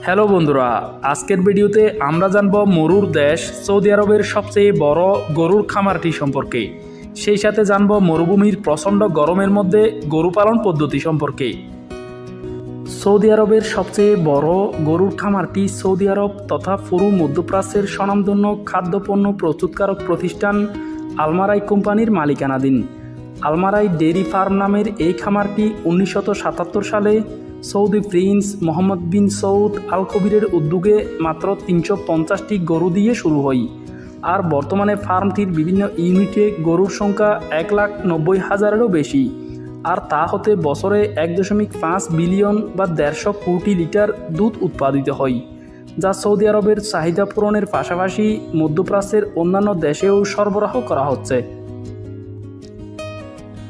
Hello বন্ধুরা, আজকের ভিডিওতে আমরা জানব মরুর দেশ সৌদি আরবের সবচেয়ে বড় গরুর খামারটি সম্পর্কে। সেই সাথে জানব মরুভূমির প্রচণ্ড গরমের মধ্যে গরু পালন পদ্ধতি সম্পর্কে। সৌদি আরবের সবচেয়ে বড় গরুর খামারটি সৌদি আরব তথা পুরো মধ্যপ্রাচ্যের স্বনামধন্য খাদ্যপণ্য প্রস্তুতকারক প্রতিষ্ঠান আলমারাই কোম্পানির মালিকানাধীন। আলমারাই ডেইরি ফার্ম নামের এই খামারটি সাতাত্তর সালে Saudi prince Mohammed bin Saud al কবিরের উদ্যোগে মাত্র তিনশো পঞ্চাশটি গরু দিয়ে শুরু হয়। আর বর্তমানে ফার্মটির বিভিন্ন ইউনিটে গরুর সংখ্যা এক লাখ নব্বই হাজারেরও বেশি। আর তা হতে বছরে এক দশমিক পাঁচ বিলিয়ন বা দেড়শো কোটি লিটার দুধ উৎপাদিত হয়, যা সৌদি আরবের চাহিদা পূরণের পাশাপাশি মধ্যপ্রাচ্যের অন্যান্য দেশেও সরবরাহ করা হচ্ছে।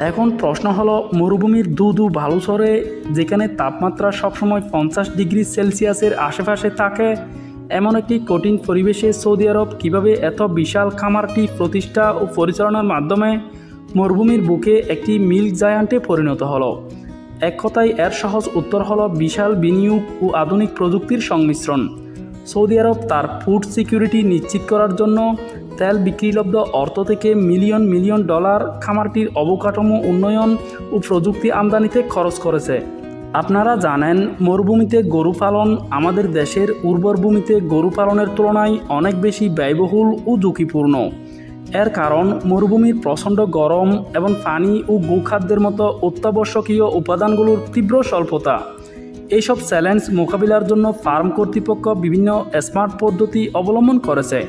এখন প্রশ্ন হলো, মরুভূমির দুধু বালুচরে যেখানে তাপমাত্রা সবসময় পঞ্চাশ ডিগ্রি সেলসিয়াসের আশেপাশে থাকে, এমন একটি কঠিন পরিবেশে সৌদি আরব কীভাবে এত বিশাল খামারটি প্রতিষ্ঠা ও পরিচালনার মাধ্যমে মরুভূমির বুকে একটি মিল্ক জায়ান্টে পরিণত হলো? এক কথায়, এর সহজ উত্তর হলো, বিশাল বিনিয়োগ ও আধুনিক প্রযুক্তির সংমিশ্রণ। সৌদি আরব তার ফুড সিকিউরিটি নিশ্চিত করার জন্য তেল বিক্রিলব্ধ অর্থ থেকে মিলিয়ন মিলিয়ন ডলার খামারটির অবকাঠামো উন্নয়ন ও প্রযুক্তি আমদানিতে খরচ করেছে। আপনারা জানেন, মরুভূমিতে গরু পালন আমাদের দেশের উর্বর ভূমিতে গরু পালনের তুলনায় অনেক বেশি ব্যয়বহুল ও ঝুঁকিপূর্ণ। এর কারণ, মরুভূমির প্রচণ্ড গরম এবং পানি ও গোখাদ্যের মতো অত্যাবশ্যকীয় উপাদানগুলোর তীব্র স্বল্পতা। এইসব চ্যালেঞ্জ মোকাবিলার জন্য ফার্ম কর্তৃপক্ষ বিভিন্ন স্মার্ট পদ্ধতি অবলম্বন করেছে।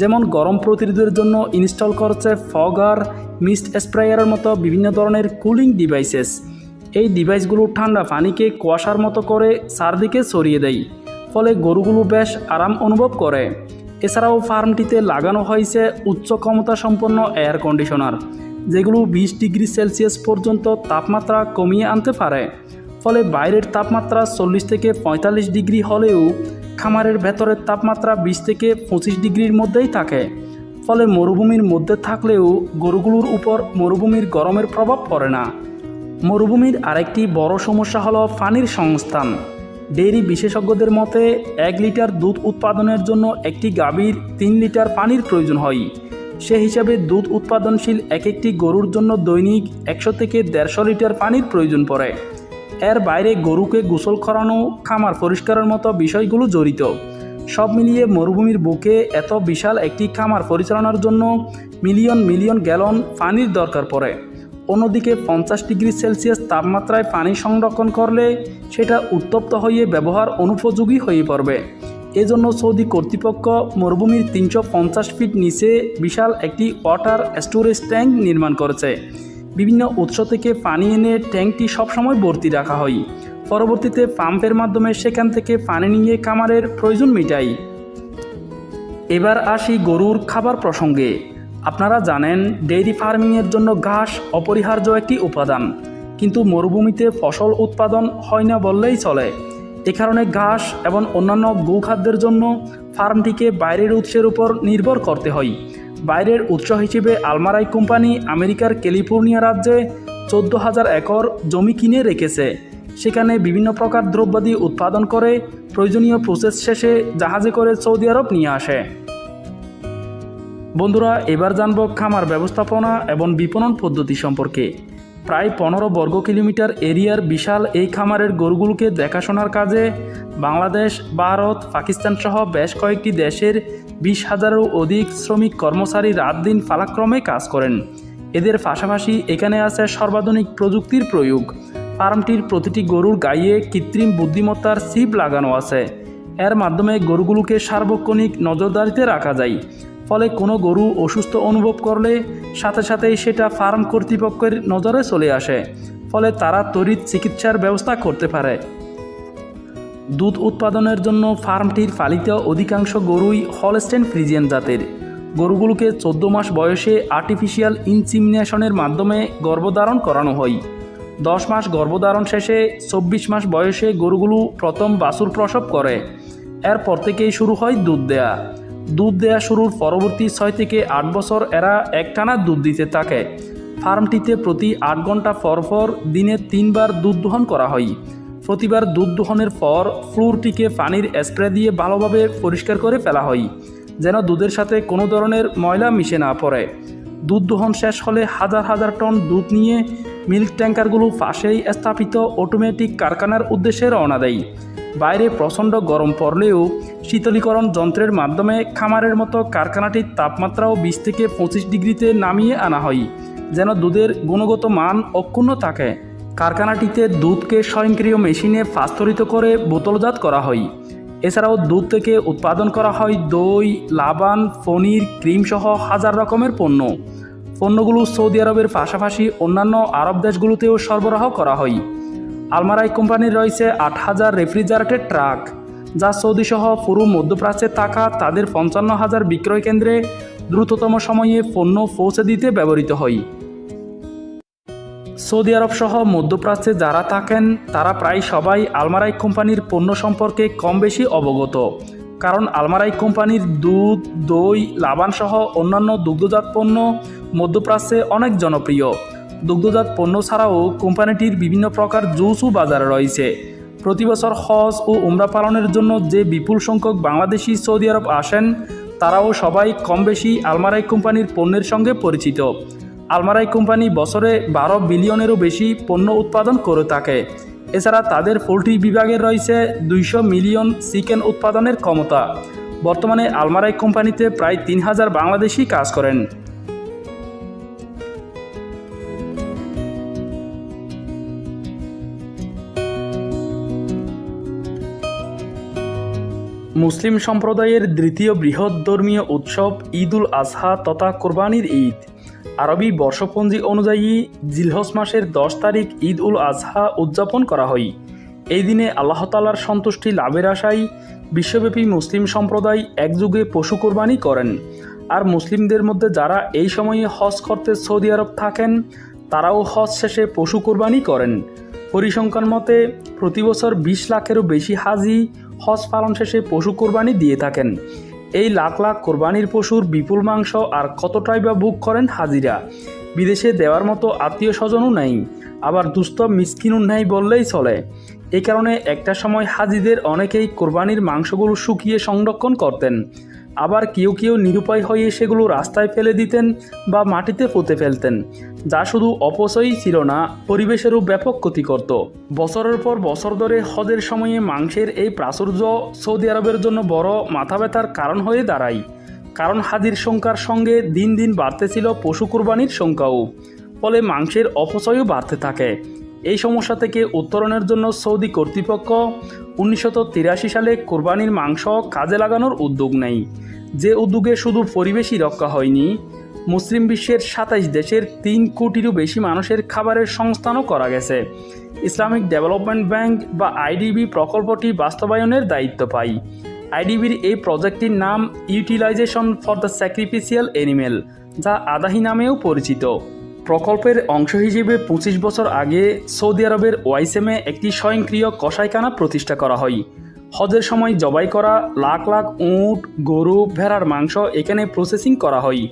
যেমন গরম প্রতিরোধের জন্য ইনস্টল করেছে ফগার মিস্ট স্প্রেয়ারের মতো বিভিন্ন ধরনের কুলিং ডিভাইসেস। এই ডিভাইসগুলো ঠান্ডা পানিকে কুয়াশার মতো করে চারদিকে ছড়িয়ে দেয়, ফলে গরুগুলো বেশ আরাম অনুভব করে। এছাড়াও ফার্মটিতে লাগানো হয়েছে উচ্চ ক্ষমতা সম্পন্ন এয়ার কন্ডিশনার, যেগুলো বিশ ডিগ্রি সেলসিয়াস পর্যন্ত তাপমাত্রা কমিয়ে আনতে পারে। ফলে বাইরের তাপমাত্রা চল্লিশ থেকে পঁয়তাল্লিশ ডিগ্রি হলেও খামারের ভেতরের তাপমাত্রা বিশ থেকে পঁচিশ ডিগ্রির মধ্যেই থাকে। ফলে মরুভূমির মধ্যে থাকলেও গরুগুলোর উপর মরুভূমির গরমের প্রভাব পড়ে না। মরুভূমির আরেকটি বড় সমস্যা হলো পানির সংস্থান। ডেইরি বিশেষজ্ঞদের মতে, এক লিটার দুধ উৎপাদনের জন্য একটি গাভীর তিন লিটার পানির প্রয়োজন হয়। সে হিসাবে দুধ উৎপাদনশীল এক একটি গরুর জন্য দৈনিক একশো থেকে দেড়শো লিটার পানির প্রয়োজন পড়ে। এর বাইরে গরুকে গোসল করানো, খামার পরিষ্কারের মতো বিষয়গুলো জড়িত। সব মিলিয়ে মরুভূমির বুকে এত বিশাল একটি খামার পরিচালনার জন্য মিলিয়ন মিলিয়ন গ্যালন পানির দরকার পড়ে। অন্যদিকে পঞ্চাশ ডিগ্রি সেলসিয়াস তাপমাত্রায় পানি সংরক্ষণ করলে সেটা উত্তপ্ত হয়ে ব্যবহার অনুপযোগী হয়ে পড়বে। এজন্য সৌদি কর্তৃপক্ষ মরুভূমির তিনশো পঞ্চাশ ফিট নিচে বিশাল একটি ওয়াটার স্টোরেজ ট্যাঙ্ক নির্মাণ করেছে। বিভিন্ন উৎস থেকে পানি এনে ট্যাঙ্কটি সবসময় ভর্তি রাখা হয়। পরবর্তীতে পাম্পের মাধ্যমে সেখান থেকে পানি নিয়ে কামারের প্রয়োজন মেটাই। এবার আসি গরুর খাবার প্রসঙ্গে। আপনারা জানেন, ডেইরি ফার্মিংয়ের জন্য ঘাস অপরিহার্য একটি উপাদান। কিন্তু মরুভূমিতে ফসল উৎপাদন হয় না বললেই চলে। এ কারণে ঘাস এবং অন্যান্য গোখাদ্যের জন্য ফার্মটিকে বাইরের উৎসের উপর নির্ভর করতে হয়। বাইরের উৎস হিসেবে আলমারাই কোম্পানি আমেরিকার ক্যালিফোর্নিয়া রাজ্যে চোদ্দ হাজার একর জমি কিনে রেখেছে। সেখানে বিভিন্ন প্রকার দ্রব্যাদি উৎপাদন করে প্রয়োজনীয় প্রসেস শেষে জাহাজে করে সৌদি আরব নিয়ে আসে। বন্ধুরা, এবার জানব খামার ব্যবস্থাপনা এবং বিপণন পদ্ধতি সম্পর্কে। প্রায় পনেরো বর্গ কিলোমিটার এরিয়ার বিশাল এই খামারের গরুগুলোকে দেখাশোনার কাজে বাংলাদেশ, ভারত, পাকিস্তান সহ বেশ কয়েকটি দেশের বিশ হাজারেরও অধিক শ্রমিক কর্মচারী রাত দিন পালাক্রমে কাজ করেন। এদের পাশাপাশি এখানে আছে সর্বাধুনিক প্রযুক্তির প্রয়োগ। ফার্মটির প্রতিটি গরুর গায়ে কৃত্রিম বুদ্ধিমত্তার সিপ লাগানো আছে। এর মাধ্যমে গরুগুলোকে সার্বক্ষণিক নজরদারিতে রাখা যায়। ফলে কোনো গরু অসুস্থ অনুভব করলে সাথে সাথেই সেটা ফার্ম কর্তৃপক্ষের নজরে চলে আসে। ফলে তারা তড়িৎ চিকিৎসার ব্যবস্থা করতে পারে। দুধ উৎপাদনের জন্য ফার্মটির পালিত অধিকাংশ গরুই হলস্টেন ফ্রিজিয়ান জাতের। গরুগুলোকে চোদ্দ মাস বয়সে আর্টিফিশিয়াল ইনসিমিনেশনের মাধ্যমে গর্ভধারণ করানো হয়। দশ মাস গর্ভধারণ শেষে চব্বিশ মাস বয়সে গরুগুলো প্রথম বাছুর প্রসব করে। এরপর থেকেই শুরু হয় দুধ দেয়া। দুধ দেয়া শুরুর পরবর্তী ছয় থেকে আট বছর এরা একটানা দুধ দিতে থাকে। ফার্মটিতে প্রতি আট ঘণ্টা পর পর দিনে তিনবার দুধ দোহন করা হয়। প্রতিবার দুধ দোহনের পর ফ্লোরটিকে পানির স্প্রে দিয়ে ভালোভাবে পরিষ্কার করে ফেলা হয়, যেন দুধের সাথে কোনো ধরনের ময়লা মিশে না পড়ে। দুধ দোহন শেষ হলে হাজার হাজার টন দুধ নিয়ে মিল্ক ট্যাঙ্কারগুলো পাশেই স্থাপিত অটোমেটিক কারখানার উদ্দেশ্যে রওনা দেয়। বাইরে প্রচণ্ড গরম পড়লেও শীতলীকরণ যন্ত্রের মাধ্যমে খামারের মতো কারখানাটির তাপমাত্রাও বিশ থেকে পঁচিশ ডিগ্রিতে নামিয়ে আনা হয়, যেন দুধের গুণগত মান অক্ষুণ্ণ থাকে। কারখানাটিতে দুধকে স্বয়ংক্রিয় মেশিনে পাস্তরিত করে বোতলজাত করা হয়। এছাড়াও দুধ থেকে উৎপাদন করা হয় দই, লাবান, পনির ক্রিম সহ হাজার রকমের পণ্য। পণ্যগুলো সৌদি আরবের পাশাপাশি অন্যান্য আরব দেশগুলোতেও সরবরাহ করা হয়। আলমারাই কোম্পানির রয়েছে আট হাজার রেফ্রিজারেটেড ট্রাক, যা সৌদি সহ পুরো মধ্যপ্রাচ্যে থাকা তাদের পঞ্চান্ন হাজার বিক্রয় কেন্দ্রে দ্রুততম সময়ে পণ্য পৌঁছে দিতে ব্যবহৃত হয়। সৌদি আরব সহ মধ্যপ্রাচ্যে যারা থাকেন, তারা প্রায় সবাই আলমারাই কোম্পানির পণ্য সম্পর্কে কম বেশি অবগত। কারণ আলমারাই কোম্পানির দুধ, দই, লাবান সহ অন্যান্য দুগ্ধজাত পণ্য মধ্যপ্রাচ্যে অনেক জনপ্রিয়। দুগ্ধজাত পণ্য ছাড়াও কোম্পানিটির বিভিন্ন প্রকার জুসও বাজারে রয়েছে। প্রতি বছর হজ ও উমরা পালনের জন্য যে বিপুল সংখ্যক বাংলাদেশি সৌদি আরব আসেন, তারাও সবাই কম বেশি আলমারাই কোম্পানির পণ্যের সঙ্গে পরিচিত। আলমারাই কোম্পানি বছরে বারো বিলিয়নেরও বেশি পণ্য উৎপাদন করে থাকে। এছাড়া তাদের পোলট্রি বিভাগে রয়েছে দুইশো মিলিয়ন চিকেন উৎপাদনের ক্ষমতা। বর্তমানে আলমারাই কোম্পানিতে প্রায় তিন হাজার বাংলাদেশি কাজ করেন। মুসলিম সম্প্রদায়ের দ্বিতীয় বৃহৎ ধর্মীয় উৎসব ঈদ উল আজহা তথা কোরবানির ঈদ। আরবি বর্ষপঞ্জি অনুযায়ী জিলহস মাসের দশ তারিখ ঈদ উল আজহা উদযাপন করা হয়। এই দিনে আল্লাহ তালার সন্তুষ্টি লাভের আশায় বিশ্বব্যাপী মুসলিম সম্প্রদায় একযুগে পশু কোরবানি করেন। আর মুসলিমদের মধ্যে যারা এই সময়ে হজ করতে সৌদি আরব থাকেন, তারাও হজ শেষে পশু কোরবানি করেন। পরিসংখ্যান মতে, প্রতি বছর বিশ লাখেরও বেশি হাজি হজ পালন শেষে পশু কোরবানি দিয়ে থাকেন। এই লাখ লাখ কোরবানির পশুর বিপুল মাংস আর কতটাই বা বুক করেন হাজিরা? বিদেশে দেওয়ার মতো আত্মীয় স্বজনও নেই, আবার দুস্থ মিসকিনও নেই বললেই চলে। এই কারণে একটা সময় হাজিদের অনেকেই কোরবানির মাংসগুলো শুকিয়ে সংরক্ষণ করতেন। আবার কেউ কেউ নিরুপায় হয়ে সেগুলো রাস্তায় ফেলে দিতেন বা মাটিতে পুঁতে ফেলতেন, যা শুধু অপচয়ই ছিল না, পরিবেশেরও ব্যাপক ক্ষতি করত। বছরের পর বছর ধরে হজের সময়ে মাংসের এই প্রাচুর্য সৌদি আরবের জন্য বড় মাথা ব্যথার কারণ হয়ে দাঁড়ায়। কারণ হাজির সংখ্যার সঙ্গে দিন দিন বাড়তেছিল পশু কোরবানির সংখ্যাও, ফলে মাংসের অপচয়ও বাড়তে থাকে। এই সমস্যা থেকে উত্তরণের জন্য সৌদি কর্তৃপক্ষ উনিশশো তিরাশি সালে কোরবানির মাংস কাজে লাগানোর উদ্যোগ নেয়। যে উদ্যোগে শুধু পরিবেশই রক্ষা হয়নি, মুসলিম বিশ্বের সাতাইশ দেশের তিন কোটিরও বেশি মানুষের খাবারের সংস্থানও করা গেছে। ইসলামিক ডেভেলপমেন্ট ব্যাংক বা আইডিবি প্রকল্পটি বাস্তবায়নের দায়িত্ব পায়। আইডিবির এই প্রজেক্টটির নাম utilization for the sacrificial animal, যা আদাহি নামেও পরিচিত। প্রকল্পের অংশ হিসেবে পঁচিশ বছর আগে সৌদি আরবের ওয়াইসেমে একটি স্বয়ংক্রিয় কষাইখানা প্রতিষ্ঠা করা হয়। হজের সময় জবাই করা লাখ লাখ উট, গরু, ভেড়ার মাংস এখানে প্রসেসিং করা হয়।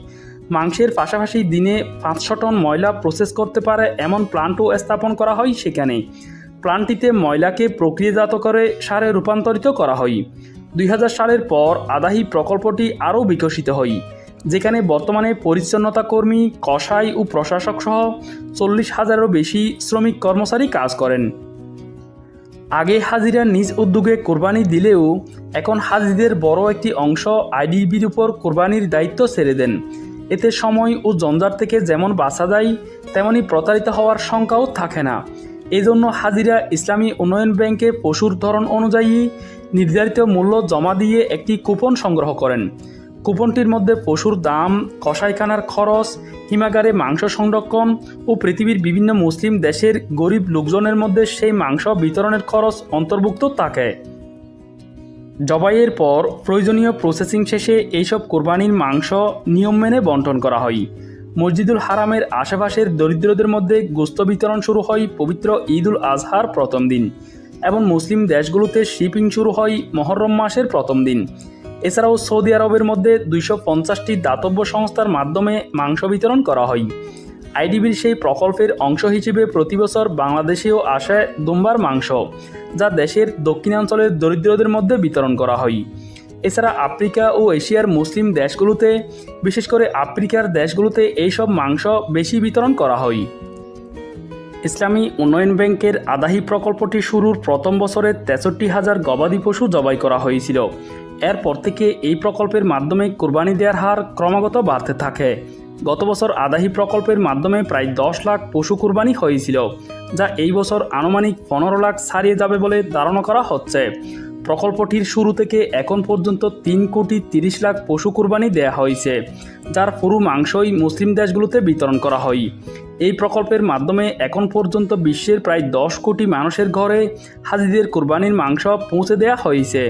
মাংসের পাশাপাশি দিনে পাঁচশো টন ময়লা প্রসেস করতে পারে এমন প্লান্টও স্থাপন করা হয় সেখানে। প্লান্টটিতে ময়লাকে প্রক্রিয়াজাত করে সারে রূপান্তরিত করা হয়। দুই হাজার সালের পর আদাহি প্রকল্পটি আরও বিকশিত হয়। যেখানে বর্তমানে পরিচ্ছন্নতা কর্মী, কসাই ও প্রশাসক সহ চল্লিশ হাজারেরও বেশি শ্রমিক কর্মচারী কাজ করেন। আগে হাজিরা নিজ উদ্যোগে কোরবানি দিলেও এখন হাজিদের বড় একটি অংশ আইডিবির উপর কোরবানির দায়িত্ব ছেড়ে দেন। এতে সময় ও জঞ্জার থেকে যেমন বাঁচা যায়, তেমনি প্রতারিত হওয়ার শঙ্কাও থাকে না। এজন্য হাজিরা ইসলামী উন্নয়ন ব্যাংকে পশুর ধরন অনুযায়ী নির্ধারিত মূল্য জমা দিয়ে একটি কুপন সংগ্রহ করেন। কুপনটির মধ্যে পশুর দাম, কসাইখানার খরচ, হিমাগারে মাংস সংরক্ষণ ও পৃথিবীর বিভিন্ন মুসলিম দেশের গরিব লোকজনের মধ্যে সেই মাংস বিতরণের খরচ অন্তর্ভুক্ত থাকে। জবাইয়ের পর প্রয়োজনীয় প্রসেসিং শেষে এইসব কোরবানির মাংস নিয়ম মেনে বন্টন করা হয়। মসজিদুল হারামের আশেপাশের দরিদ্রদের মধ্যে গোস্ত বিতরণ শুরু হয় পবিত্র ঈদুল আজহার প্রথম দিন এবং মুসলিম দেশগুলোতে শিপিং শুরু হয় মহরম মাসের প্রথম দিন। এছাড়াও সৌদি আরবের মধ্যে দুইশো পঞ্চাশটি দাতব্য সংস্থার মাধ্যমে মাংস বিতরণ করা হয়। আইডিবির সেই প্রকল্পের অংশ হিসেবে প্রতি বছর বাংলাদেশেও আসে দুম্বার মাংস, যা দেশের দক্ষিণাঞ্চলের দরিদ্রদের মধ্যে বিতরণ করা হয়। এছাড়া আফ্রিকা ও এশিয়ার মুসলিম দেশগুলোতে, বিশেষ করে আফ্রিকার দেশগুলোতে এইসব মাংস বেশি বিতরণ করা হয়। ইসলামী উন্নয়ন ব্যাংকের আদাহি প্রকল্পটি শুরুর প্রথম বছরে তেষট্টি হাজার গবাদি পশু জবাই করা হয়েছিল। এরপর থেকে এই প্রকল্পের মাধ্যমে কোরবানি দেওয়ার হার ক্রমাগত বাড়তে থাকে। গত বছর আদাহি প্রকল্পের মাধ্যমে প্রায় দশ লাখ পশু কোরবানি হয়েছিল, যা এই বছর আনুমানিক পনেরো লাখ ছাড়িয়ে যাবে বলে ধারণা করা হচ্ছে। প্রকল্পটির শুরু থেকে এখন পর্যন্ত তিন কোটি তিরিশ লাখ পশু কোরবানি দেয়া হয়েছে, যার পুরো মাংসই মুসলিম দেশগুলোতে বিতরণ করা হয়। এই প্রকল্পের মাধ্যমে এখন পর্যন্ত বিশ্বের প্রায় দশ কোটি মানুষের ঘরে হাজিদের কোরবানির মাংস পৌঁছে দেওয়া হয়েছে।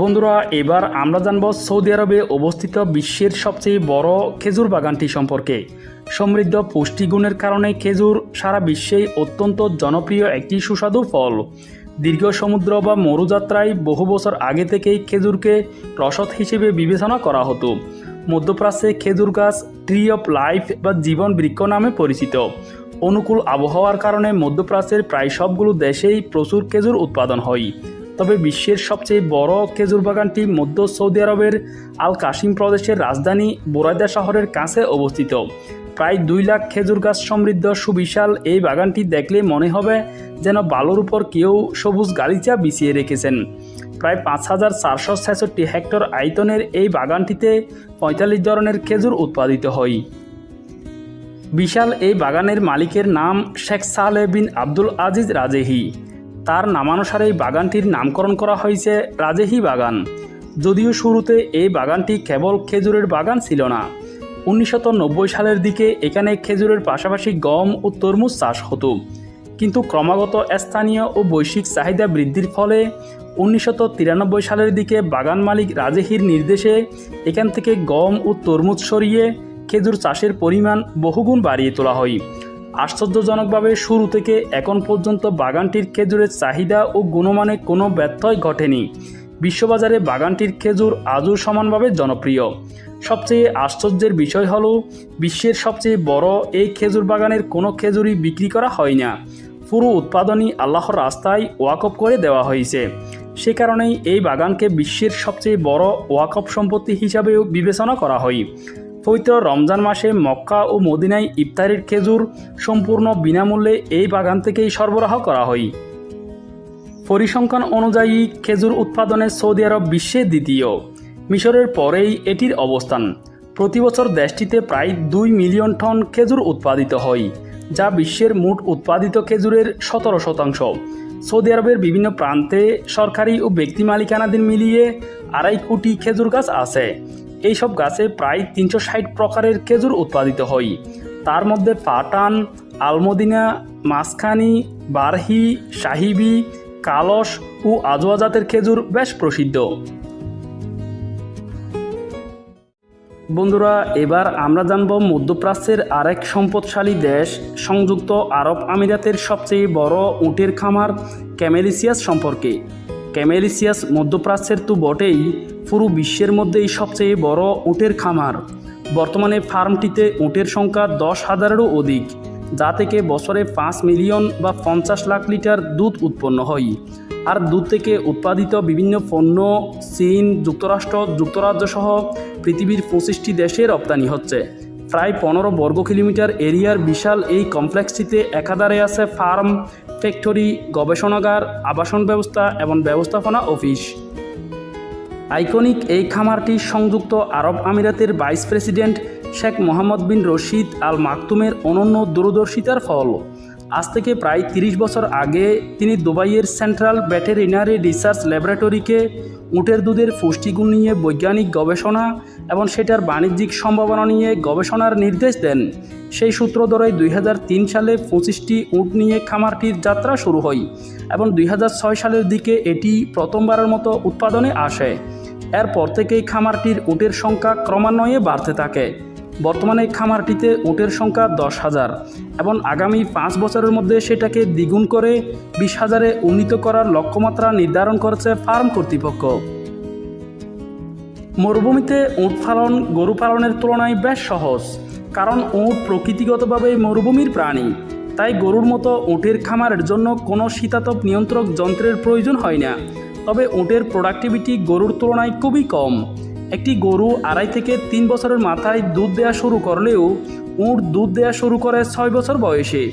বন্ধুরা, এবার আমরা জানব সৌদি আরবে অবস্থিত বিশ্বের সবচেয়ে বড় খেজুর বাগানটি সম্পর্কে। সমৃদ্ধ পুষ্টিগুণের কারণে খেজুর সারা বিশ্বেই অত্যন্ত জনপ্রিয় একটি সুস্বাদু ফল। দীর্ঘ সমুদ্র বা মরুযাত্রায় বহু বছর আগে থেকেই খেজুরকে রসদ হিসেবে বিবেচনা করা হতো। মধ্যপ্রাচ্যে খেজুর গাছ ট্রি অফ লাইফ বা জীবন বৃক্ষ নামে পরিচিত। অনুকূল আবহাওয়ার কারণে মধ্যপ্রাচ্যের প্রায় সবগুলো দেশেই প্রচুর খেজুর উৎপাদন হয়। তবে বিশ্বের সবচেয়ে বড় খেজুর বাগানটি মধ্য সৌদি আরবের আল কাশিম প্রদেশের রাজধানী বোরাইদা শহরের কাছে অবস্থিত। প্রায় দুই লাখ খেজুর গাছ সমৃদ্ধ সুবিশাল এই বাগানটি দেখলে মনে হবে যেন বালুর উপর কেউ সবুজ গালিচা বিছিয়ে রেখেছেন। প্রায় পাঁচ হাজার চারশো ছেষট্টি হেক্টর আয়তনের এই বাগানটিতে পঁয়তাল্লিশ ধরনের খেজুর উৎপাদিত হয়। বিশাল এই বাগানের মালিকের নাম শেখ সালে বিন আব্দুল আজিজ রাজেহি। তার নামানুসারে এই বাগানটির নামকরণ করা হয়েছে রাজেহি বাগান। যদিও শুরুতে এই বাগানটি কেবল খেজুরের বাগান ছিল না। উনিশশো নব্বই সালের দিকে এখানে খেজুরের পাশাপাশি গম ও তরমুজ চাষ হতো। কিন্তু ক্রমাগত স্থানীয় ও বৈশ্বিক চাহিদা বৃদ্ধির ফলে উনিশশো তিরানব্বই সালের দিকে বাগান মালিক রাজেহির নির্দেশে এখান থেকে গম ও তরমুজ সরিয়ে খেজুর চাষের পরিমাণ বহুগুণ বাড়িয়ে তোলা হয়। আশ্চর্যজনকভাবে শুরু থেকে এখন পর্যন্ত বাগানটির খেজুরের চাহিদা ও গুণমানে কোনো ব্যত্যয় ঘটেনি। বিশ্ববাজারে বাগানটির খেজুর আজও সমানভাবে জনপ্রিয়। সবচেয়ে আশ্চর্যের বিষয় হলো, বিশ্বের সবচেয়ে বড় এই খেজুর বাগানের কোনো খেজুরই বিক্রি করা হয় না পুরো উৎপাদনই আল্লাহর রাস্তায় ওয়াকফ করে দেওয়া হয়েছে। সে কারণেই এই বাগানকে বিশ্বের সবচেয়ে বড় ওয়াকফ সম্পত্তি হিসাবেও বিবেচনা করা হয়। পবিত্র রমজান মাসে মক্কা ও মদিনায় ইফতারির খেজুর সম্পূর্ণ বিনামূল্যে এই বাগান থেকেই সরবরাহ করা হয়। পরিসংখ্যান অনুযায়ী খেজুর উৎপাদনে সৌদি আরব বিশ্বে দ্বিতীয়। মিশরের পরেই এটির অবস্থান। প্রতি বছর দেশটিতে প্রায় দুই মিলিয়ন টন খেজুর উৎপাদিত হয়, যা বিশ্বের মোট উৎপাদিত খেজুরের সতেরো শতাংশ। সৌদি আরবের বিভিন্ন প্রান্তে সরকারি ও ব্যক্তি মালিকানাধীন মিলিয়ে আড়াই কোটি খেজুর গাছ আছে। এইসব গাছে প্রায় তিনশো ষাট প্রকারের খেজুর উৎপাদিত হয়। তার মধ্যে পাটান, আলমদিনা মাসখানি বারহি, সাহিবি, কালস ও আজোয়া জাতের খেজুর বেশ প্রসিদ্ধ। বন্ধুরা, এবার আমরা জানব মধ্যপ্রাচ্যের আরেক সম্পদশালী দেশ, সংযুক্ত আরব আমিরাতের সবচেয়ে বড় উটের খামার ক্যামেলিসিয়াস সম্পর্কে। ক্যামেলিসিয়াস মধ্যপ্রাচ্যের তো বটেই পুরো বিশ্বের মধ্যেই সবচেয়ে বড় উটের খামার। বর্তমানে ফার্মটিতে উটের সংখ্যা দশ হাজারেরও অধিক, যা থেকে বছরে পাঁচ মিলিয়ন বা পঞ্চাশ লাখ লিটার দুধ উৎপন্ন হয়। আর দুধ থেকে উৎপাদিত বিভিন্ন পণ্য, চীন, যুক্তরাষ্ট্র যুক্তরাজ্য সহ পৃথিবীর পঁচিশটি দেশে রপ্তানি হচ্ছে। প্রায় পনেরো বর্গ কিলোমিটার এরিয়ার বিশাল এই কমপ্লেক্সটিতে একাধারে আছে ফার্ম, ফ্যাক্টরি, গবেষণাগার, আবাসন ব্যবস্থা এবং ব্যবস্থাপনা অফিস। আইকনিক এই খামারটি সংযুক্ত আরব আমিরাতের vice president Sheikh Mohammed bin Rashid al মাকতুমের অনন্য দূরদর্শিতার ফল। আজ থেকে প্রায় ৩০ বছর আগে তিনি দুবাইয়ের সেন্ট্রাল ভেটেরিনারি রিসার্চ ল্যাবরেটরিকে উটের দুধের পুষ্টিগুণ নিয়ে বৈজ্ঞানিক গবেষণা এবং সেটার বাণিজ্যিক সম্ভাবনা নিয়ে গবেষণার নির্দেশ দেন। সেই সূত্র ধরেই দুই সালে পঁচিশটি উট নিয়ে খামারটির যাত্রা শুরু হয় এবং দুই হাজার ছয় সালের দিকে এটি প্রথমবারের মতো উৎপাদনে আসে। এরপর থেকেই খামারটির উটের সংখ্যা ক্রমান্বয়ে বাড়তে থাকে। বর্তমানে খামারটিতে উটের সংখ্যা দশ হাজার এবং আগামী পাঁচ বছরের মধ্যে সেটাকে দ্বিগুণ করে বিশ হাজারে উন্নীত করার লক্ষ্যমাত্রা নির্ধারণ করেছে ফার্ম কর্তৃপক্ষ। মরুভূমিতে উট পালন গরু পালনের তুলনায় বেশ সহজ, কারণ উট প্রকৃতিগতভাবে মরুভূমির প্রাণী। তাই গরুর মতো উটের খামারের জন্য কোনো শীতাতপ নিয়ন্ত্রক যন্ত্রের প্রয়োজন হয় না। তবে উটের প্রোডাক্টিভিটি গরুর তুলনায় খুবই কম। একটি গরু আড়াই থেকে তিন বছরের মাথায় দুধ দেওয়া শুরু করলেও উট দুধ দেওয়া শুরু করে ছয় বছর বয়সে।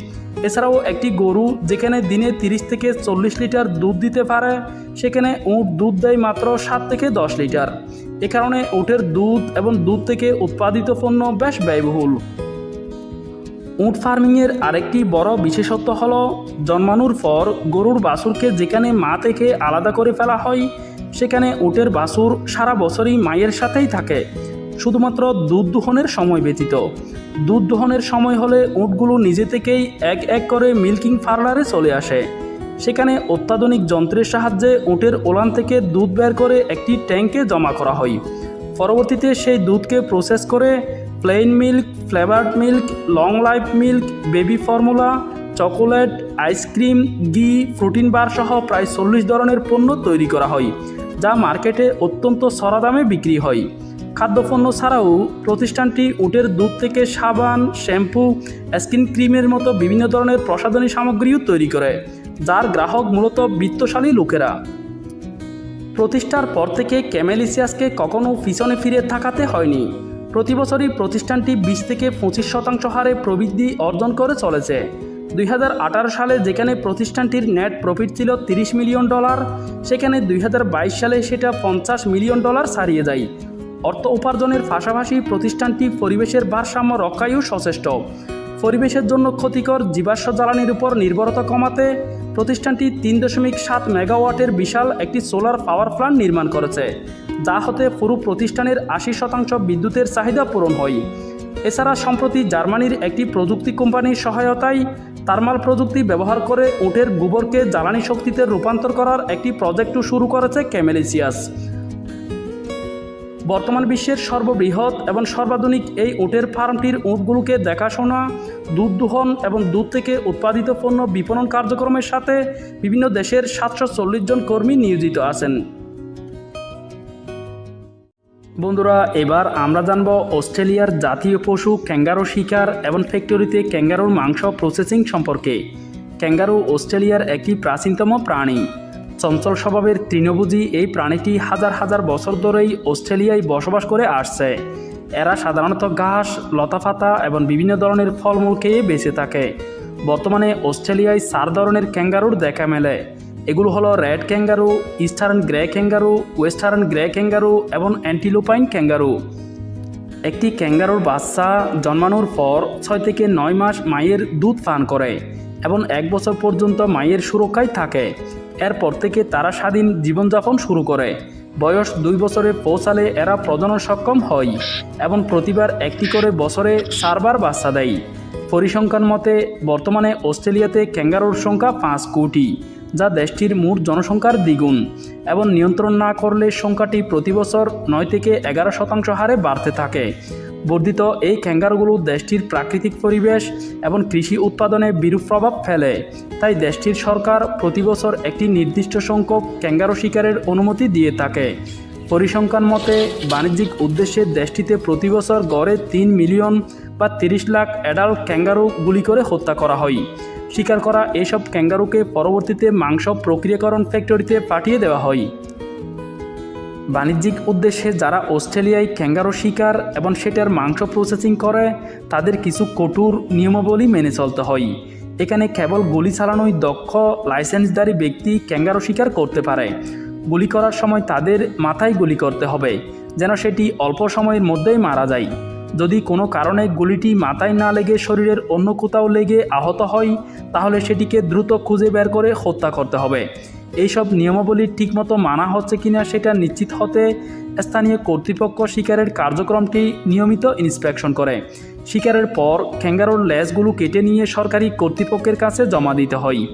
এছাড়াও একটি গরু যেখানে দিনে তিরিশ থেকে চল্লিশ লিটার দুধ দিতে পারে, সেখানে উঁট দুধ দেয় মাত্র সাত থেকে দশ লিটার। এ কারণে উটের দুধ এবং দুধ থেকে উৎপাদিত পণ্য বেশ ব্যয়বহুল। উট ফার্মিংয়ের আরেকটি বড় বিশেষত্ব হল, জন্মানোর পর গরুর বাছুরকে যেখানে মা থেকে আলাদা করে ফেলা হয়, সেখানে উটের বাছুর সারা বছরই মায়ের সাথেই থাকে। শুধুমাত্র দুধ দোহনের সময় ব্যতীত। দুধ দোহনের সময় হলে উটগুলো নিজে থেকেই এক এক করে মিল্কিং পার্লারে চলে আসে। সেখানে অত্যাধুনিক যন্ত্রের সাহায্যে উটের ওলান থেকে দুধ বের করে একটি ট্যাঙ্কে জমা করা হয়। পরবর্তীতে সেই দুধকে প্রসেস করে plain milk, flavoured milk, long life milk, baby formula, chocolate, ice cream, ঘি, প্রোটিন বার সহ প্রায় চল্লিশ ধরনের পণ্য তৈরি করা হয়, যা মার্কেটে অত্যন্ত সরা দামে বিক্রি হয়। খাদ্যপণ্য ছাড়াও প্রতিষ্ঠানটি উটের দুধ থেকে সাবান, শ্যাম্পু, স্কিন ক্রিমের মতো বিভিন্ন ধরনের প্রসাধনী সামগ্রীও তৈরি করে, যার গ্রাহক মূলত বিত্তশালী লোকেরা। প্রতিষ্ঠার পর থেকে ক্যামেলিসিয়াসকে কখনও পিছনে ফিরে থাকাতে হয়নি। প্রতি বছরই প্রতিষ্ঠানটি বিশ থেকে পঁচিশ শতাংশ হারে প্রবৃদ্ধি অর্জন করে চলেছে। দুই হাজার আঠারো সালে যেখানে প্রতিষ্ঠানটির নেট প্রফিট ছিল তিরিশ মিলিয়ন ডলার, সেখানে দুই হাজার বাইশ সালে সেটা পঞ্চাশ মিলিয়ন ডলার ছাড়িয়ে যায়। অর্থ উপার্জনের পাশাপাশি প্রতিষ্ঠানটি পরিবেশের ভারসাম্য রক্ষায়ও সচেষ্ট। পরিবেশের জন্য ক্ষতিকর জীবাশ্ম জ্বালানির উপর নির্ভরতা কমাতে প্রতিষ্ঠানটি তিন দশমিক সাত মেগাওয়াটের বিশাল একটি সোলার পাওয়ার প্ল্যান্ট নির্মাণ করেছে, যা হতে পুরো প্রতিষ্ঠানের আশি শতাংশ বিদ্যুতের চাহিদা পূরণ হয়। এছাড়া সম্প্রতি জার্মানির একটি প্রযুক্তি কোম্পানির সহায়তায় থার্মাল প্রযুক্তি ব্যবহার করে উটের গোবরকে জ্বালানি শক্তিতে রূপান্তর করার একটি প্রজেক্টও শুরু করেছে ক্যামেলিসিয়াস। বর্তমান বিশ্বের সর্ববৃহৎ এবং সর্বাধুনিক এই উটের ফার্মটির উটগুলোকে দেখাশোনা, দুধ দোহন এবং দুধ থেকে উৎপাদিত পণ্য বিপণন কার্যক্রমের সাথে বিভিন্ন দেশের সাতশো চল্লিশ জন কর্মী নিয়োজিত আছেন। বন্ধুরা, এবার আমরা জানব অস্ট্রেলিয়ার জাতীয় পশু ক্যাঙ্গারো শিকার এবং ফ্যাক্টরিতে ক্যাঙ্গারোর মাংস প্রসেসিং সম্পর্কে। ক্যাঙ্গারো অস্ট্রেলিয়ার একটি প্রাচীনতম প্রাণী। চঞ্চল স্বভাবের তৃণভোজী এই প্রাণীটি হাজার হাজার বছর ধরেই অস্ট্রেলিয়ায় বসবাস করে আসছে। এরা সাধারণত ঘাস, লতাপাতা এবং বিভিন্ন ধরনের ফলমূল খেয়ে বেঁচে থাকে। বর্তমানে অস্ট্রেলিয়ায় চার ধরনের ক্যাঙ্গারুর দেখা মেলে। এগুলো হলো red kangaroo, eastern grey kangaroo, western grey kangaroo এবং অ্যান্টিলোপাইন ক্যাঙ্গারু। একটি ক্যাঙ্গারুর বাচ্চা জন্মানোর পর ছয় থেকে নয় মাস মায়ের দুধ পান করে এবং এক বছর পর্যন্ত মায়ের সুরক্ষায় থাকে। এরপর থেকে তারা স্বাধীন জীবনযাপন শুরু করে। বয়স দুই বছরে পৌঁছালে এরা প্রজনন সক্ষম হয় এবং প্রতিবার একটি করে বছরে চারবার বাচ্চা দেয়। পরিসংখ্যান মতে, বর্তমানে অস্ট্রেলিয়াতে ক্যাঙ্গারুর সংখ্যা পাঁচ কোটি, যা দেশটির মোট জনসংখ্যার দ্বিগুণ এবং নিয়ন্ত্রণ না করলে সংখ্যাটি প্রতি বছর নয় থেকে এগারো শতাংশ হারে বাড়তে থাকে। বর্ধিত এই ক্যাঙ্গারগুলো দেশটির প্রাকৃতিক পরিবেশ এবং কৃষি উৎপাদনে বিরূপ প্রভাব ফেলে। তাই দেশটির সরকার প্রতি বছর একটি নির্দিষ্ট সংখ্যক ক্যাঙ্গারো শিকারের অনুমতি দিয়ে থাকে। পরিসংখ্যান মতে, বাণিজ্যিক উদ্দেশ্যে দেশটিতে প্রতি বছর গড়ে তিন মিলিয়ন বা তিরিশ লাখ অ্যাডাল্ট ক্যাঙ্গারু গুলি করে হত্যা করা হয়। শিকার করা এসব ক্যাঙ্গারুকে পরবর্তীতে মাংস প্রক্রিয়াকরণ ফ্যাক্টরিতে পাঠিয়ে দেওয়া হয়। বাণিজ্যিক উদ্দেশ্যে যারা অস্ট্রেলিয়ায় ক্যাঙ্গারো শিকার এবং সেটার মাংস প্রসেসিং করে, তাদের কিছু কঠোর নিয়মাবলী মেনে চলতে হয়। এখানে কেবল গুলি চালানোই দক্ষ, লাইসেন্সধারী ব্যক্তি ক্যাঙ্গারো শিকার করতে পারে। গুলি করার সময় তাদের মাথায় গুলি করতে হবে, যেন সেটি অল্প সময়ের মধ্যেই মারা যায়। যদি কোনো কারণে গুলিটি মাথায় না লেগে শরীরের অন্য কোথাও লেগে আহত হয়, তাহলে সেটিকে দ্রুত খুঁজে বের করে হত্যা করতে হবে। এইসব নিয়মাবলী ঠিকমতো মানা হচ্ছে কিনা সেটা নিশ্চিত হতে স্থানীয় কর্তৃপক্ষ শিকারের কার্যক্রমটি নিয়মিত ইন্সপেকশন করে। শিকারের পর ক্যাঙ্গারোর লেজগুলো কেটে নিয়ে সরকারি কর্তৃপক্ষের কাছে জমা দিতে হয়।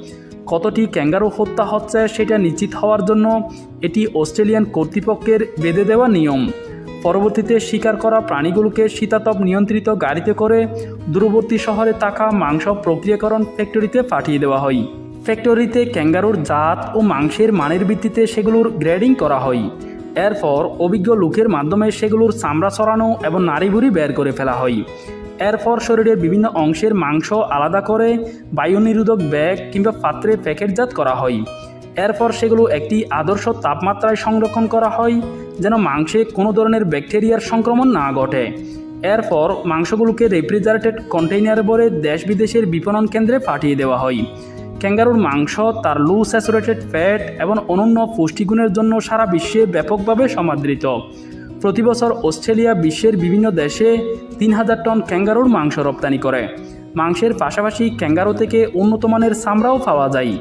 কতটি ক্যাঙ্গারু হত্যা হচ্ছে সেটা নিশ্চিত হওয়ার জন্য এটি অস্ট্রেলিয়ান কর্তৃপক্ষের বেঁধে দেওয়া নিয়ম। পরবর্তীতে শিকার করা প্রাণীগুলোকে শীতাতপ নিয়ন্ত্রিত গাড়িতে করে দূরবর্তী শহরে থাকা মাংস প্রক্রিয়াকরণ ফ্যাক্টরিতে পাঠিয়ে দেওয়া হয়। ফ্যাক্টরিতে ক্যাঙ্গারুর জাত ও মাংসের মানের ভিত্তিতে সেগুলোর গ্রেডিং করা হয়। এরপর অভিজ্ঞ লোকের মাধ্যমে সেগুলোর চামড়া ছড়ানো এবং নাড়িভুড়ি বের করে ফেলা হয়। এরপর শরীরের বিভিন্ন অংশের মাংস আলাদা করে বায়ু নিরোধক ব্যাগ কিংবা পাত্রে প্যাকেটজাত করা হয়। এরপর সেগুলো একটি আদর্শ তাপমাত্রায় সংরক্ষণ করা হয়, যেন মাংসে কোনো ধরনের ব্যাকটেরিয়ার সংক্রমণ না ঘটে। এরপর মাংসগুলোকে রেফ্রিজারেটেড কন্টেইনার ভরে দেশ বিদেশের বিপণন কেন্দ্রে পাঠিয়ে দেওয়া হয়। ক্যাঙ্গারুর মাংস, তার লো স্যাচুরেটেড ফ্যাট এবং অনন্য পুষ্টিগুণের জন্য সারা বিশ্বে ব্যাপকভাবে সমাদৃত। প্রতি বছর অস্ট্রেলিয়া বিশ্বের বিভিন্ন দেশে তিন হাজার টন ক্যাঙ্গারুর মাংস রপ্তানি করে। মাংসের পাশাপাশি ক্যাঙ্গারু থেকে উন্নত মানের চামড়াও পাওয়া যায়।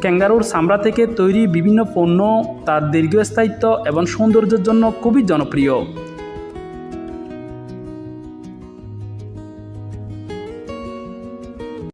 ক্যাঙ্গারুর চামড়া থেকে তৈরি বিভিন্ন পণ্য, তার দীর্ঘস্থায়িত্ব এবং সৌন্দর্যের জন্য খুবই জনপ্রিয়।